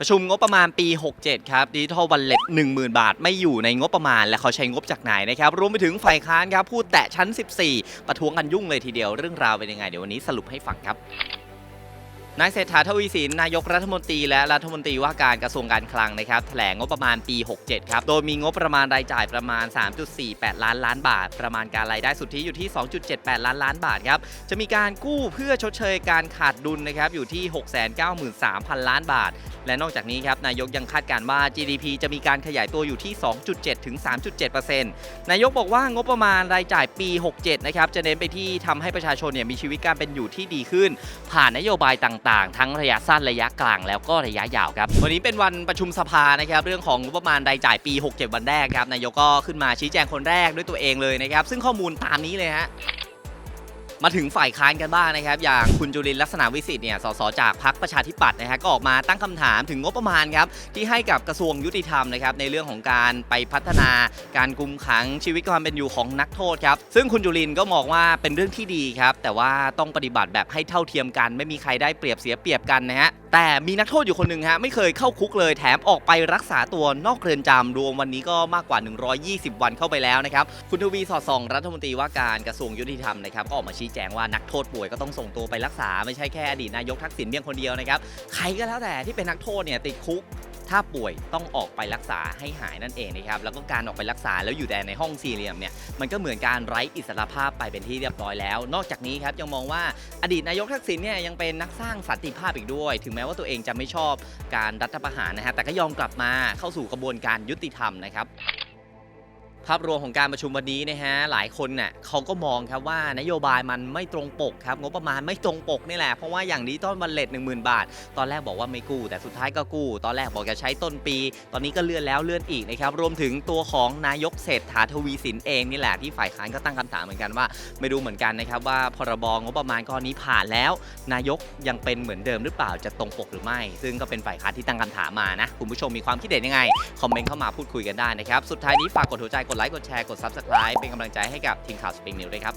ประชุมงบประมาณปี 67 ครับดิจิทัลวันเล็ต10,000 บาท ไม่อยู่ในงบประมาณ และเขาใช้งบจากไหนนะครับ รวมไปถึงฝ่ายค้านครับ พูดแตะชั้น 14 ประท้วงกันยุ่งเลยทีเดียว เรื่องราวเป็นยังไง เดี๋ยววันนี้สรุปให้ฟังครับ นายเศรษฐาทวีสินนายกรัฐมนตรีและรัฐมนตรีว่าการกระทรวงการคลังนะครับแถลงงบประมาณปี 67 ครับ โดยมีงบประมาณรายจ่ายประมาณ 3.48 ล้านล้านบาท ประมาณการรายได้สุทธิอยู่ที่ 2.78 ล้านล้านบาทครับ จะมีการกู้เพื่อชดเชยการขาดดุลนะครับอยู่ที่ 693,000 ล้านบาท และนอกจากนี้ครับนายกยังคาดการณ์ว่า GDP จะมีการขยายตัวอยู่ที่ 2.7 ถึง 3.7%นายกบอกว่างบประมาณรายจ่ายปี 67 นะครับจะเน้นไปที่ทำให้ประชาชนเนี่ยมีชีวิตการเป็นอยู่ที่ดีขึ้น ผ่านนโยบายต่างๆ ทั้งระยะสั้นระยะกลางแล้วก็ระยะยาวครับวันนี้เป็นวันประชุมสภานะครับเรื่องของงบประมาณรายจ่ายปี 67 วันแรกครับนายกก็ขึ้นมาชี้แจงคนแรกด้วยตัวเองเลยนะครับซึ่งข้อมูลตามนี้เลยฮะ มาถึงฝ่ายค้านกันบ้างนะครับ อย่างคุณจุลินลักษณะวิสิทธิ์เนี่ยสสจากพรรคประชาธิปัตย์นะฮะก็ออกมาตั้งคำถามถึงงบประมาณครับที่ให้กับกระทรวงยุติธรรมนะครับในเรื่องของการไปพัฒนาการกุมขังชีวิตความเป็นอยู่ของนักโทษครับซึ่งคุณจุลินก็มองว่าเป็นเรื่องที่ดีครับแต่ว่าต้องปฏิบัติแบบให้เท่าเทียมกัน ไม่มีใครได้เปรียบเสียเปรียบกันนะฮะแต่มีนักโทษอยู่คนหนึ่งฮะไม่เคยเข้าคุกเลยแถมออกไปรักษาตัวนอกเรือนจำรวมวันนี้ก็มากกว่า 120 วันเข้าไปแล้วนะครับคุณทวีสอดส่องรัฐมนตรีว่าการกระทรวงยุติธรรมนะครับก็ออกมาชี้แจงว่านักโทษป่วยก็ต้องส่งตัวไปรักษาไม่ใช่แค่อดีตนายกทักษิณเพียงคนเดียวนะครับใครก็แล้วแต่ที่เป็นนักโทษเนี่ยติดคุกถ้าป่วยต้องออกไปรักษาให้หายนั่นเองนะครับแล้วก็การออกไปรักษาแล้วอยู่แต่ในห้องสี่เหลี่ยมเนี่ยมันก็เหมือนการไร้อิสรภาพไปเป็นที่เรียบร้อยแล้ว นอกจากนี้ครับยังมองว่าอดีตนายกทักษิณเนี่ยยังเป็นนักสร้างสันติภาพอีกด้วย ถึงแม้ว่าตัวเองจะไม่ชอบการรัฐประหารนะฮะแต่ก็ยอมกลับมาเข้าสู่กระบวนการยุติธรรมนะครับ ภาพรวมของการประชุมวันนี้นะฮะหลายคนเน่ะเขาก็มองครับว่านโยบายมันไม่ตรงปกครับงบประมาณไม่ตรงปกนี่แหละเพราะว่าอย่างดิจิตอลบัลเลต1 0,000บาท ตอนแรกบอกว่าไม่กู้ แต่สุดท้ายก็กู้ ตอนแรกบอกจะใช้ต้นปี ตอนนี้ก็เลื่อนแล้วเลื่อนอีกนะครับรวมถึงตัวของนายกเศรษฐาทวีสินเองนี่แหละที่ฝ่ายค้านก็ตั้งคำถามเหมือนกันว่า ไม่รู้เหมือนกันนะครับว่าพรบงบประมาณก้อนนี้ผ่านแล้ว นายกยังเป็นเหมือนเดิมหรือเปล่าจะตรงปกหรือไม่ ซึ่งก็เป็นฝ่ายค้านที่ตั้งคำถามมานะคุณผู้ชมมีความคิดเห็นยังไงคอมเมนต์เข้ามาพูดคุยกันได้นะครับสุดท้ายนี้ฝากกดหัวใจกดไลค์กดแชร์กด Subscribe เป็นกำลังใจให้กับทีมข่าวสปริงนิวด้วยครับ